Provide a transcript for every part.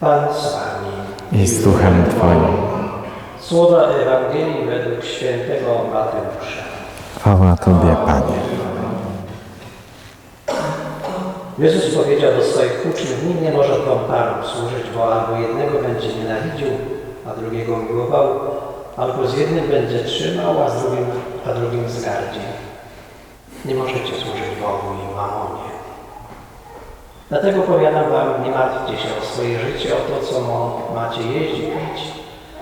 Pan z Wami. i z duchem Twoim. Słowa Ewangelii według świętego Mateusza. Chwała Tobie, Panie. Jezus powiedział do swoich uczniów, nikt nie może dwom panom służyć, bo albo jednego będzie nienawidził, a drugiego miłował, albo z jednym będzie trzymał, a z drugim, a drugim wzgardzi. Nie możecie służyć Bogu. Dlatego powiadam wam, nie martwcie się o swoje życie, o to, co macie jeść i pić,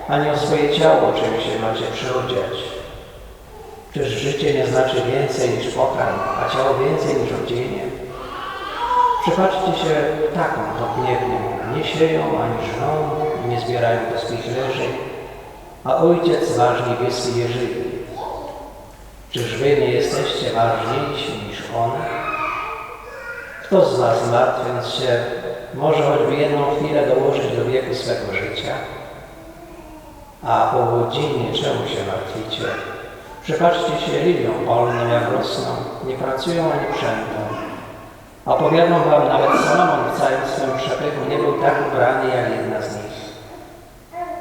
ani o swoje ciało, czym się macie przyodziać. Czyż życie nie znaczy więcej niż pokarm, a ciało więcej niż odzienie? Przypatrzcie się ptakom podniebnym, nie sieją ani żną, nie zbierają do swych leży, a Ojciec Wasz niebieski je. Czyż Wy nie jesteście ważniejsi niż one? Kto z Was martwiąc się może choćby jedną chwilę dołożyć do wieku swego życia? A po godzinie czemu się martwicie? Przypatrzcie się liliom polnym, jak rosną, nie pracują ani przędą. A powiadam wam, nawet Salomon w całym swym przepychu nie był tak ubrany jak jedna z nich.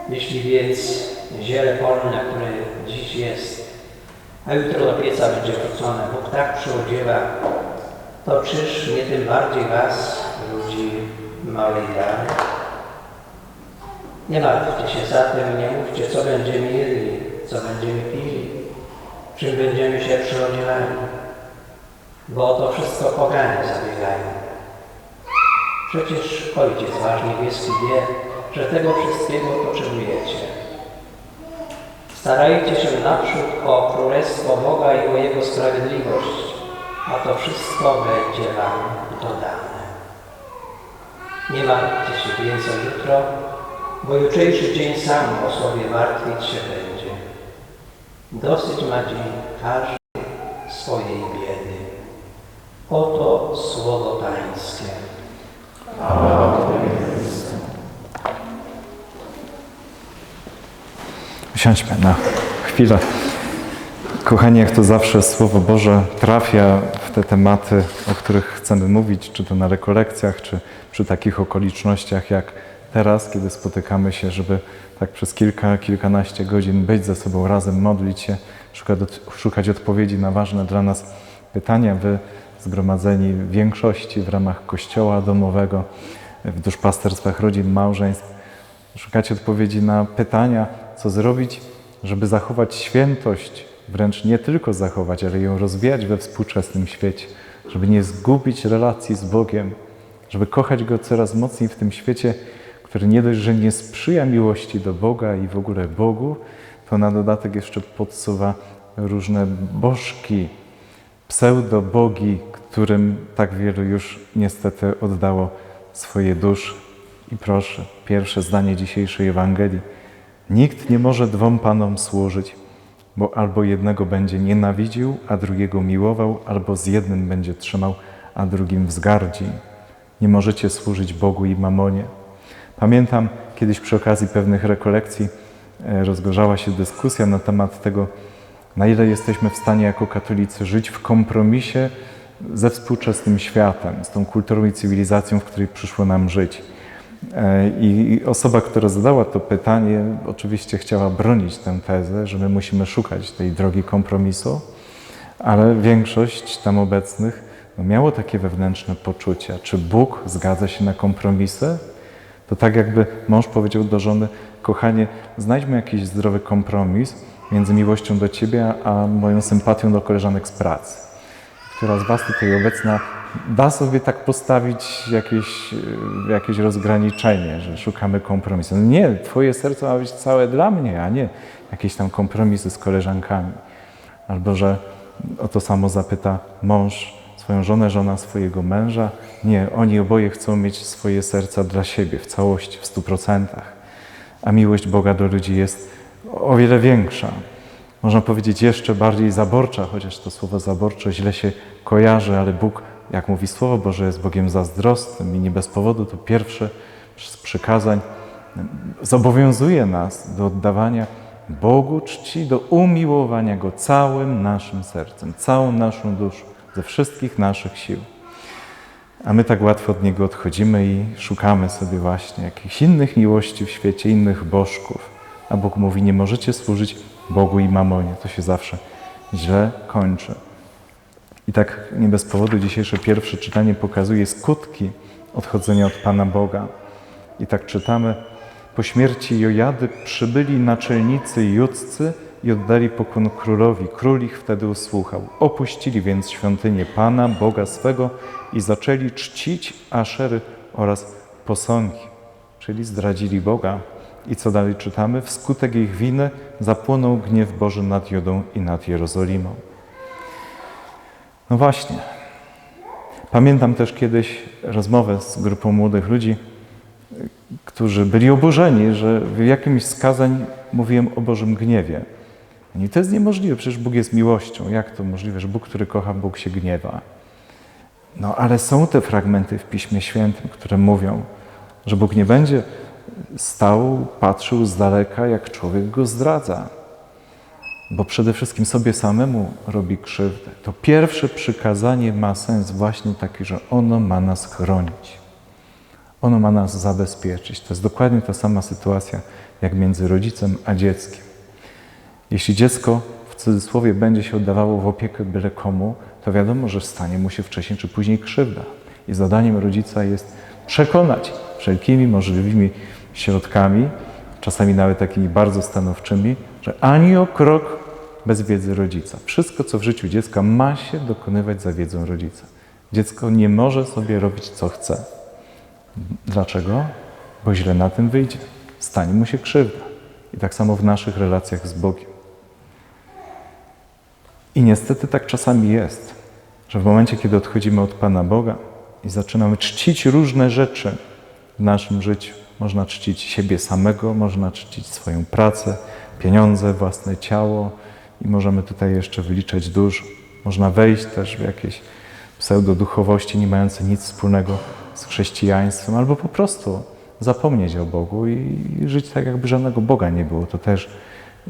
Jeśli więc ziele polne, które dziś jest, a jutro do pieca będzie wrzucone, Bóg tak przyodziewa, to czyż nie tym bardziej was, ludzi małej wiary? Nie martwcie się zatem, nie mówcie, co będziemy jedli, co będziemy pili, czym będziemy się przyodziewali bo o to wszystko poganie zabiegają. Przecież Ojciec Wasz Niebieski wie, że tego wszystkiego potrzebujecie. Starajcie się naprzód o Królestwo Boga i o Jego sprawiedliwość, a to wszystko będzie Wam dodane. Nie martwcie się więc o jutro, bo jutrzejszy dzień sam o sobie martwić się będzie. Dosyć ma dzień każdy swojej biedy. Oto słowo Pańskie. Usiądźmy na chwilę. Kochani, jak to zawsze Słowo Boże trafia w te tematy, o których chcemy mówić, czy to na rekolekcjach, czy przy takich okolicznościach jak teraz, kiedy spotykamy się, żeby tak przez kilka, kilkanaście godzin być ze sobą razem, modlić się, szukać, szukać odpowiedzi na ważne dla nas pytania. Wy zgromadzeni w większości w ramach kościoła domowego, w duszpasterstwach rodzin, małżeństw, Szukacie odpowiedzi na pytania, co zrobić, żeby zachować świętość, wręcz nie tylko zachować, ale ją rozwijać we współczesnym świecie, żeby nie zgubić relacji z Bogiem, żeby kochać Go coraz mocniej w tym świecie, który nie dość, że nie sprzyja miłości do Boga i w ogóle Bogu, to na dodatek jeszcze podsuwa różne bożki, pseudobogi, którym tak wielu już niestety oddało swoje dusze. I proszę, pierwsze zdanie dzisiejszej Ewangelii. Nikt nie może dwom panom służyć, bo albo jednego będzie nienawidził, a drugiego miłował, albo z jednym będzie trzymał, a drugim wzgardzi. Nie możecie służyć Bogu i mamonie. Pamiętam kiedyś przy okazji pewnych rekolekcji e, rozgorzała się dyskusja na temat tego, na ile jesteśmy w stanie jako katolicy żyć w kompromisie ze współczesnym światem, z tą kulturą i cywilizacją, w której przyszło nam żyć. E, I osoba, która zadała to pytanie, oczywiście chciała bronić tę tezę, że my musimy szukać tej drogi kompromisu, ale większość tam obecnych no, miało takie wewnętrzne poczucie, czy Bóg zgadza się na kompromisy? To tak jakby mąż powiedział do żony, kochanie, znajdźmy jakiś zdrowy kompromis między miłością do Ciebie, a moją sympatią do koleżanek z pracy. Która z Was tutaj obecna da sobie tak postawić jakieś, y, jakieś rozgraniczenie, że szukamy kompromisu. No nie, Twoje serce ma być całe dla mnie, a nie jakieś tam kompromisy z koleżankami. Albo że o to samo zapyta mąż swoją żonę, żona swojego męża. Nie, oni oboje chcą mieć swoje serca dla siebie w całości, w stu procentach. A miłość Boga do ludzi jest o wiele większa. Można powiedzieć jeszcze bardziej zaborcza, chociaż to słowo zaborcze źle się kojarzy, ale Bóg, jak mówi Słowo Boże, jest Bogiem zazdrosnym i nie bez powodu to pierwsze z przykazań zobowiązuje nas do oddawania Bogu czci, do umiłowania Go całym naszym sercem, całą naszą duszą, ze wszystkich naszych sił. A my tak łatwo od Niego odchodzimy i szukamy sobie właśnie jakichś innych miłości w świecie, innych bożków. A Bóg mówi, nie możecie służyć Bogu i mamonie. To się zawsze źle kończy. I tak nie bez powodu dzisiejsze pierwsze czytanie pokazuje skutki odchodzenia od Pana Boga. I tak czytamy, po śmierci Jojady przybyli naczelnicy judzcy i oddali pokłon królowi. Król ich wtedy usłuchał. Opuścili więc świątynię Pana, Boga swego i zaczęli czcić Aszery oraz posągi, czyli zdradzili Boga. I co dalej czytamy? Wskutek ich winy zapłonął gniew Boży nad Judą i nad Jerozolimą. No właśnie. Pamiętam też kiedyś rozmowę z grupą młodych ludzi, którzy byli oburzeni, że w jakimś z kazań mówiłem o Bożym gniewie. I to jest niemożliwe, przecież Bóg jest miłością. Jak to możliwe, że Bóg, który kocha, Bóg się gniewa? No ale są te fragmenty w Piśmie Świętym, które mówią, że Bóg nie będzie stał, patrzył z daleka, jak człowiek go zdradza. Bo przede wszystkim sobie samemu robi krzywdę. To pierwsze przykazanie ma sens właśnie taki, że ono ma nas chronić. Ono ma nas zabezpieczyć. To jest dokładnie ta sama sytuacja jak między rodzicem a dzieckiem. Jeśli dziecko w cudzysłowie będzie się oddawało w opiekę byle komu, to wiadomo, że stanie mu się wcześniej czy później krzywda. I zadaniem rodzica jest przekonać wszelkimi możliwymi środkami, czasami nawet takimi bardzo stanowczymi, że ani o krok bez wiedzy rodzica. Wszystko, co w życiu dziecka ma się dokonywać za wiedzą rodzica. Dziecko nie może sobie robić, co chce. Dlaczego? Bo źle na tym wyjdzie. Stanie mu się krzywda. I tak samo w naszych relacjach z Bogiem. I niestety tak czasami jest, że w momencie, kiedy odchodzimy od Pana Boga i zaczynamy czcić różne rzeczy w naszym życiu, można czcić siebie samego, można czcić swoją pracę, pieniądze, własne ciało i możemy tutaj jeszcze wyliczać dużo. Można wejść też w jakieś pseudoduchowości nie mające nic wspólnego z chrześcijaństwem, albo po prostu zapomnieć o Bogu i żyć tak, jakby żadnego Boga nie było. To też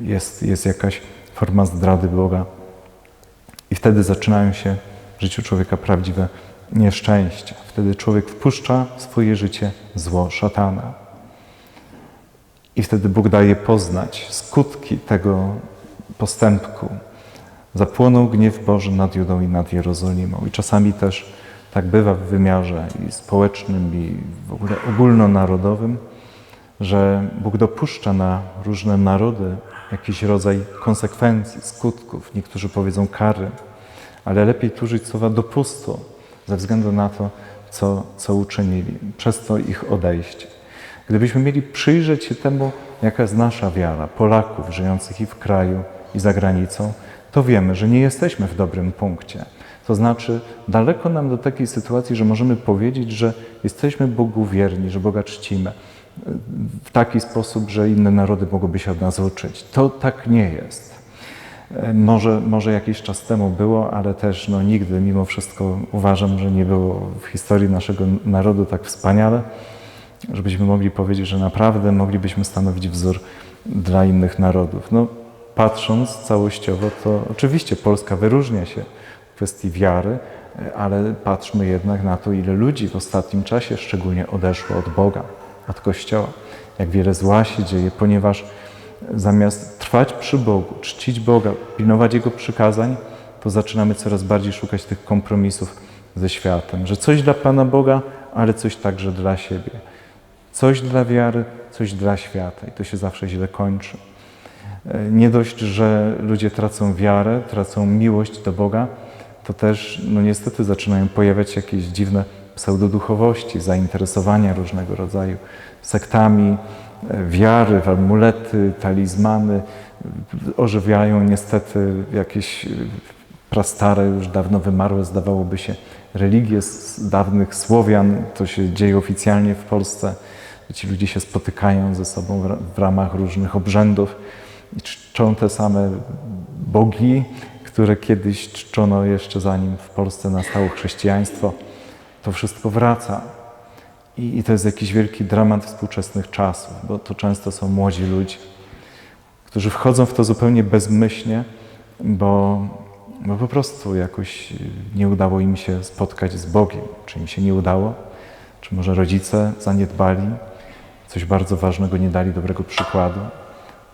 jest, jest jakaś forma zdrady Boga. I wtedy zaczynają się w życiu człowieka prawdziwe nieszczęścia. Wtedy człowiek wpuszcza w swoje życie zło szatana. I wtedy Bóg daje poznać skutki tego postępku. Zapłonął gniew Boży nad Judą i nad Jerozolimą. I czasami też tak bywa w wymiarze i społecznym, i w ogóle ogólnonarodowym, że Bóg dopuszcza na różne narody jakiś rodzaj konsekwencji, skutków. Niektórzy powiedzą kary, ale lepiej tu użyć słowa dopustu, ze względu na to, co, co uczynili, przez to ich odejście. Gdybyśmy mieli przyjrzeć się temu, jaka jest nasza wiara, Polaków żyjących i w kraju, i za granicą, to wiemy, że nie jesteśmy w dobrym punkcie. To znaczy, daleko nam do takiej sytuacji, że możemy powiedzieć, że jesteśmy Bogu wierni, że Boga czcimy w taki sposób, że inne narody mogłyby się od nas uczyć. To tak nie jest. Może, może jakiś czas temu było, ale też no, nigdy mimo wszystko uważam, że nie było w historii naszego narodu tak wspaniale, żebyśmy mogli powiedzieć, że naprawdę moglibyśmy stanowić wzór dla innych narodów. No, patrząc całościowo, to oczywiście Polska wyróżnia się w kwestii wiary, ale patrzmy jednak na to, ile ludzi w ostatnim czasie szczególnie odeszło od Boga, od Kościoła. Jak wiele zła się dzieje, ponieważ zamiast trwać przy Bogu, czcić Boga, pilnować Jego przykazań, to zaczynamy coraz bardziej szukać tych kompromisów ze światem, że coś dla Pana Boga, ale coś także dla siebie. Coś dla wiary, coś dla świata i to się zawsze źle kończy. Nie dość, że ludzie tracą wiarę, tracą miłość do Boga, to też no niestety zaczynają pojawiać się jakieś dziwne pseudoduchowości, zainteresowania różnego rodzaju sektami, wiary, w amulety, talizmany. Ożywiają niestety jakieś prastare, już dawno wymarłe, zdawałoby się, religie z dawnych Słowian. To się dzieje oficjalnie w Polsce. Ci ludzie się spotykają ze sobą w ramach różnych obrzędów czczą te same bogi, które kiedyś czczono jeszcze zanim w Polsce nastało chrześcijaństwo. To wszystko wraca. I, I, to jest jakiś wielki dramat współczesnych czasów, bo to często są młodzi ludzie, którzy wchodzą w to zupełnie bezmyślnie, bo bo po prostu jakoś nie udało im się spotkać z Bogiem. Czy im się nie udało? Czy może rodzice zaniedbali? Coś bardzo ważnego nie dali dobrego przykładu?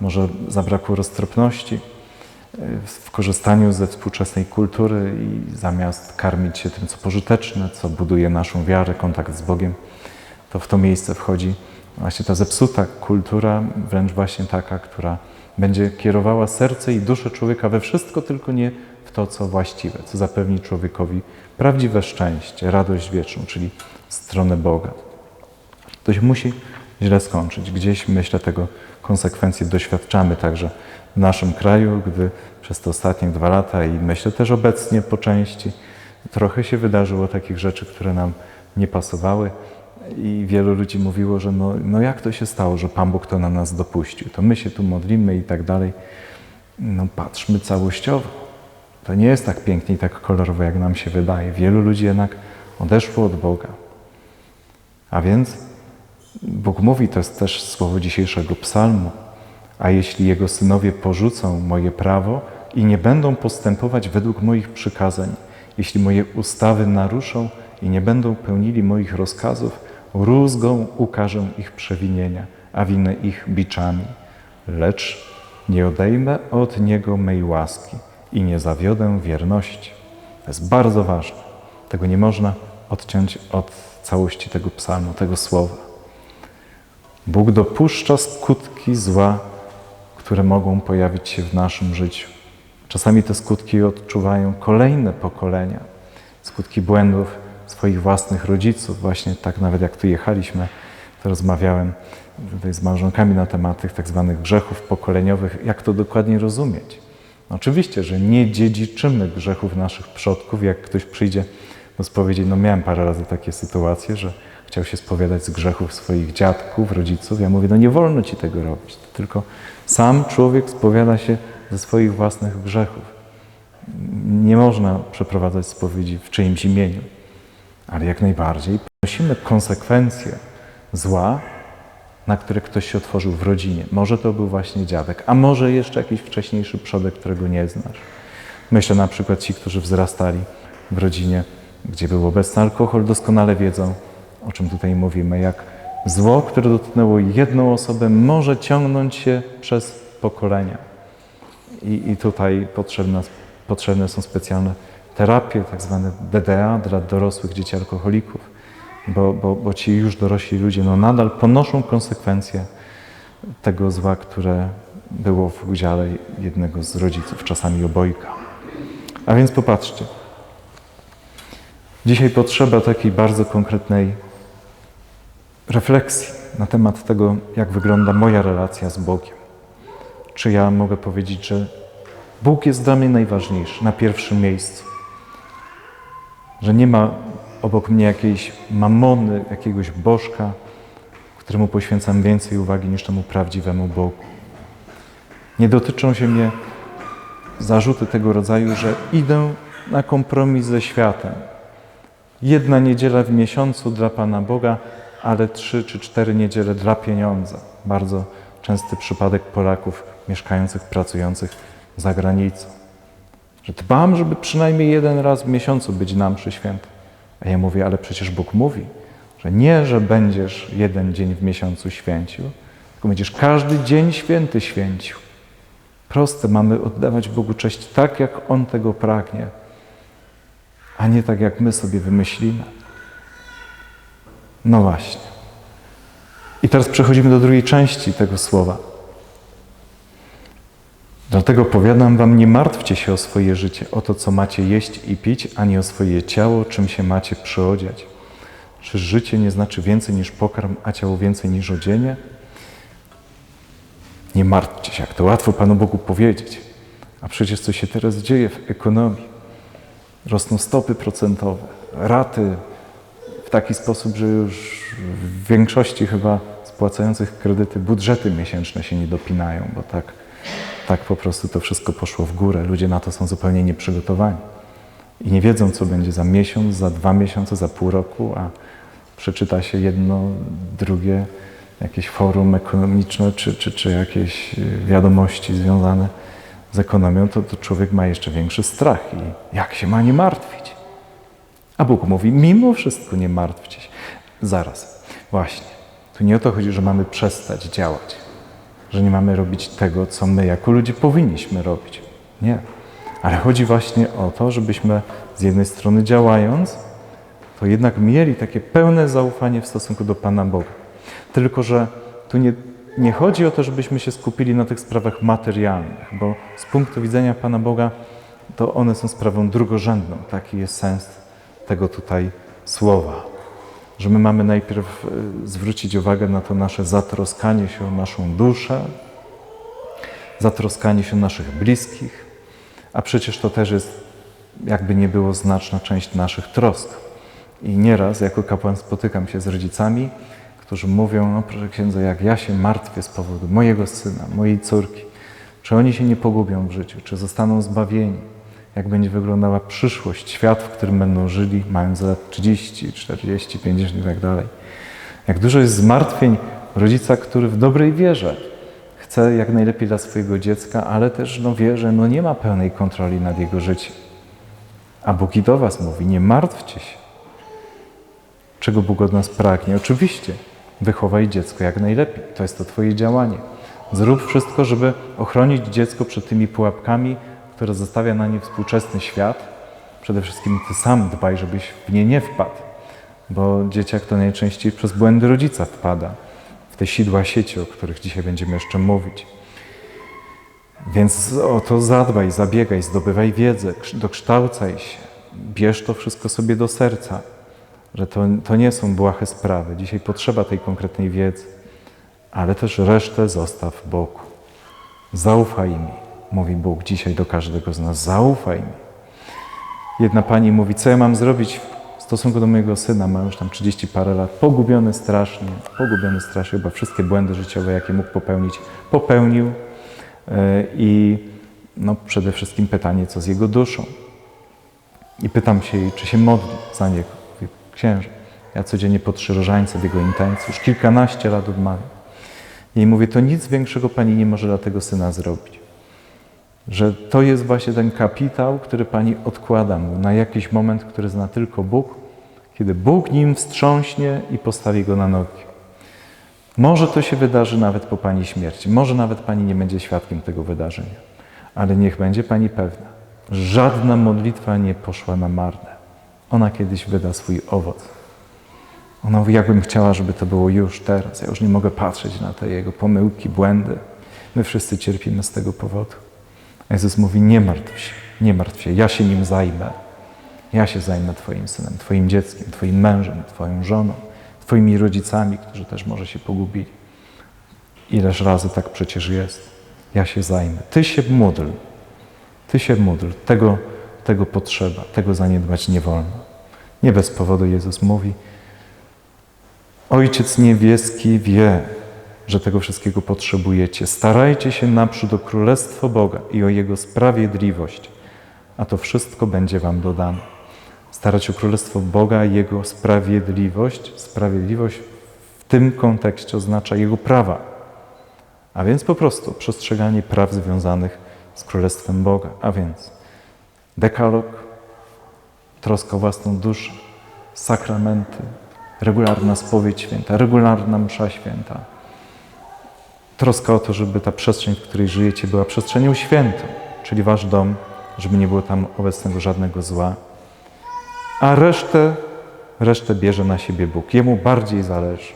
Może zabrakło roztropności y, w korzystaniu ze współczesnej kultury i zamiast karmić się tym, co pożyteczne, co buduje naszą wiarę, kontakt z Bogiem, to w to miejsce wchodzi właśnie ta zepsuta kultura, wręcz właśnie taka, która będzie kierowała serce i duszę człowieka we wszystko, tylko nie w to, co właściwe, co zapewni człowiekowi prawdziwe szczęście, radość wieczną, czyli stronę Boga. To się musi źle skończyć. Gdzieś, myślę, tego konsekwencje doświadczamy także w naszym kraju, gdy przez te ostatnie dwa lata i myślę też obecnie po części trochę się wydarzyło takich rzeczy, które nam nie pasowały i wielu ludzi mówiło, że no, no jak to się stało, że Pan Bóg to na nas dopuścił, to my się tu modlimy i tak dalej. No patrzmy całościowo. To nie jest tak pięknie i tak kolorowo, jak nam się wydaje. Wielu ludzi jednak odeszło od Boga. A więc Bóg mówi, to jest też słowo dzisiejszego psalmu, a jeśli Jego synowie porzucą moje prawo i nie będą postępować według moich przykazań, jeśli moje ustawy naruszą i nie będą pełnili moich rozkazów, rózgą ukażę ich przewinienia, a winę ich biczami. Lecz nie odejmę od Niego mej łaski i nie zawiodę wierności. To jest bardzo ważne. Tego nie można odciąć od całości tego psalmu, tego słowa. Bóg dopuszcza skutki zła, które mogą pojawić się w naszym życiu. Czasami te skutki odczuwają kolejne pokolenia. Skutki błędów swoich własnych rodziców. Właśnie tak nawet jak tu jechaliśmy, to rozmawiałem tutaj z małżonkami na temat tych tak zwanych grzechów pokoleniowych, jak to dokładnie rozumieć. No oczywiście, że nie dziedziczymy grzechów naszych przodków. Jak ktoś przyjdzie do spowiedzi, no miałem parę razy takie sytuacje, że chciał się spowiadać z grzechów swoich dziadków, rodziców. Ja mówię, no nie wolno ci tego robić. Tylko sam człowiek spowiada się ze swoich własnych grzechów. Nie można przeprowadzać spowiedzi w czyimś imieniu, ale jak najbardziej ponosimy konsekwencje zła, na które ktoś się otworzył w rodzinie. Może to był właśnie dziadek, a może jeszcze jakiś wcześniejszy przodek, którego nie znasz. Myślę na przykład ci, którzy wzrastali w rodzinie, gdzie był obecny alkohol, doskonale wiedzą, o czym tutaj mówimy, jak zło, które dotknęło jedną osobę, może ciągnąć się przez pokolenia. I, i tutaj potrzebne, potrzebne są specjalne terapie, tak zwane DDA dla dorosłych dzieci alkoholików, bo, bo, bo ci już dorośli ludzie no, nadal ponoszą konsekwencje tego zła, które było w udziale jednego z rodziców, czasami obojga. A więc popatrzcie. Dzisiaj potrzeba takiej bardzo konkretnej refleksji na temat tego, jak wygląda moja relacja z Bogiem. Czy ja mogę powiedzieć, że Bóg jest dla mnie najważniejszy, na pierwszym miejscu? Że nie ma obok mnie jakiejś mamony, jakiegoś bożka, któremu poświęcam więcej uwagi niż temu prawdziwemu Bogu. Nie dotyczą się mnie zarzuty tego rodzaju, że idę na kompromis ze światem. Jedna niedziela w miesiącu dla Pana Boga, ale trzy czy cztery niedziele dla pieniądza. Bardzo częsty przypadek Polaków mieszkających, pracujących za granicą. Że dbam, żeby przynajmniej jeden raz w miesiącu być na mszy świętej. A ja mówię, ale przecież Bóg mówi, że nie, że będziesz jeden dzień w miesiącu święcił, tylko będziesz każdy dzień święty święcił. Proste, mamy oddawać Bogu cześć tak, jak On tego pragnie, a nie tak, jak my sobie wymyślimy. No właśnie. I teraz przechodzimy do drugiej części tego słowa. Dlatego powiadam wam, nie martwcie się o swoje życie, o to, co macie jeść i pić, ani o swoje ciało, czym się macie przyodziać. Czy życie nie znaczy więcej niż pokarm, a ciało więcej niż odzienie? Nie martwcie się, jak to łatwo Panu Bogu powiedzieć. A przecież co się teraz dzieje w ekonomii? Rosną stopy procentowe, raty w taki sposób, że już w większości chyba spłacających kredyty budżety miesięczne się nie dopinają, bo tak, tak po prostu to wszystko poszło w górę. Ludzie na to są zupełnie nieprzygotowani i nie wiedzą, co będzie za miesiąc, za dwa miesiące, za pół roku, a przeczyta się jedno, drugie, jakieś forum ekonomiczne czy, czy, czy jakieś wiadomości związane z ekonomią, to, to człowiek ma jeszcze większy strach i jak się ma nie martwić? A Bóg mówi, mimo wszystko nie martwcie się. Zaraz, właśnie. Tu nie o to chodzi, że mamy przestać działać, że nie mamy robić tego, co my jako ludzie powinniśmy robić. Nie. Ale chodzi właśnie o to, żebyśmy z jednej strony działając, to jednak mieli takie pełne zaufanie w stosunku do Pana Boga. Tylko, że tu nie, nie chodzi o to, żebyśmy się skupili na tych sprawach materialnych, bo z punktu widzenia Pana Boga to one są sprawą drugorzędną. Taki jest sens tego tutaj słowa. Że my mamy najpierw e, zwrócić uwagę na to nasze zatroskanie się o naszą duszę, zatroskanie się o naszych bliskich, a przecież to też jest, jakby nie było, znaczna część naszych trosk. I nieraz jako kapłan spotykam się z rodzicami, którzy mówią, no proszę księdza, jak ja się martwię z powodu mojego syna, mojej córki, czy oni się nie pogubią w życiu, czy zostaną zbawieni, jak będzie wyglądała przyszłość, świat, w którym będą żyli, mając lat 30, 40, 50 i tak dalej. Jak dużo jest zmartwień rodzica, który w dobrej wierze chce jak najlepiej dla swojego dziecka, ale też no, wie, że no, nie ma pełnej kontroli nad jego życiem. A Bóg i do Was mówi, nie martwcie się. Czego Bóg od nas pragnie? Oczywiście, wychowaj dziecko jak najlepiej. To jest to Twoje działanie. Zrób wszystko, żeby ochronić dziecko przed tymi pułapkami, które zostawia na nie współczesny świat. Przede wszystkim Ty sam dbaj, żebyś w nie nie wpadł, bo dzieciak to najczęściej przez błędy rodzica wpada w te sidła sieci, o których dzisiaj będziemy jeszcze mówić. Więc o to zadbaj, zabiegaj, zdobywaj wiedzę, dokształcaj się, bierz to wszystko sobie do serca, że to, to nie są błahe sprawy. Dzisiaj potrzeba tej konkretnej wiedzy, ale też resztę zostaw boku. Zaufaj mi, mówi Bóg dzisiaj do każdego z nas, zaufaj mi. Jedna pani mówi, co ja mam zrobić w stosunku do mojego syna, ma już tam 30 parę lat, pogubiony strasznie, pogubiony strasznie, chyba wszystkie błędy życiowe, jakie mógł popełnić, popełnił. Yy, I no, przede wszystkim pytanie, co z jego duszą. I pytam się jej, czy się modli za niego. Mówi, księże, ja codziennie po trzy różańce w jego intencji, już kilkanaście lat odmawiam. I mówię, to nic większego pani nie może dla tego syna zrobić. Że to jest właśnie ten kapitał, który pani odkłada mu na jakiś moment, który zna tylko Bóg, kiedy Bóg nim wstrząśnie i postawi go na nogi. Może to się wydarzy nawet po pani śmierci, może nawet pani nie będzie świadkiem tego wydarzenia, ale niech będzie pani pewna, żadna modlitwa nie poszła na marne. Ona kiedyś wyda swój owoc. Ona mówi, jakbym chciała, żeby to było już teraz. Ja już nie mogę patrzeć na te jego pomyłki, błędy. My wszyscy cierpimy z tego powodu. A Jezus mówi, nie martw się, nie martw się, ja się nim zajmę. Ja się zajmę Twoim synem, Twoim dzieckiem, Twoim mężem, Twoją żoną, Twoimi rodzicami, którzy też może się pogubili. Ileż razy tak przecież jest. Ja się zajmę. Ty się módl. Ty się módl. Tego, tego potrzeba. Tego zaniedbać nie wolno. Nie bez powodu Jezus mówi, Ojciec Niebieski wie, że tego wszystkiego potrzebujecie. Starajcie się naprzód o Królestwo Boga i o Jego sprawiedliwość, a to wszystko będzie Wam dodane. Starać o Królestwo Boga i Jego sprawiedliwość. Sprawiedliwość w tym kontekście oznacza Jego prawa, a więc po prostu przestrzeganie praw związanych z Królestwem Boga, a więc dekalog, troska o własną duszę, sakramenty, regularna spowiedź święta, regularna msza święta. Troska o to, żeby ta przestrzeń, w której żyjecie, była przestrzenią świętą, czyli wasz dom, żeby nie było tam obecnego żadnego zła. A resztę, resztę bierze na siebie Bóg. Jemu bardziej zależy,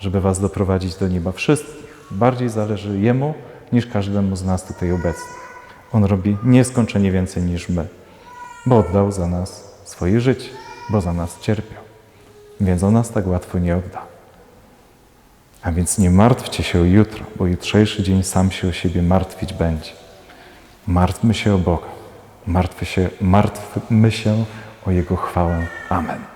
żeby was doprowadzić do nieba wszystkich. Bardziej zależy Jemu niż każdemu z nas tutaj obecnych. On robi nieskończenie więcej niż my, bo oddał za nas swoje życie, bo za nas cierpiał więc on nas tak łatwo nie odda. A więc nie martwcie się o jutro, bo jutrzejszy dzień sam się o siebie martwić będzie. Martwmy się o Boga. Martwmy się, martwmy się o Jego chwałę. Amen.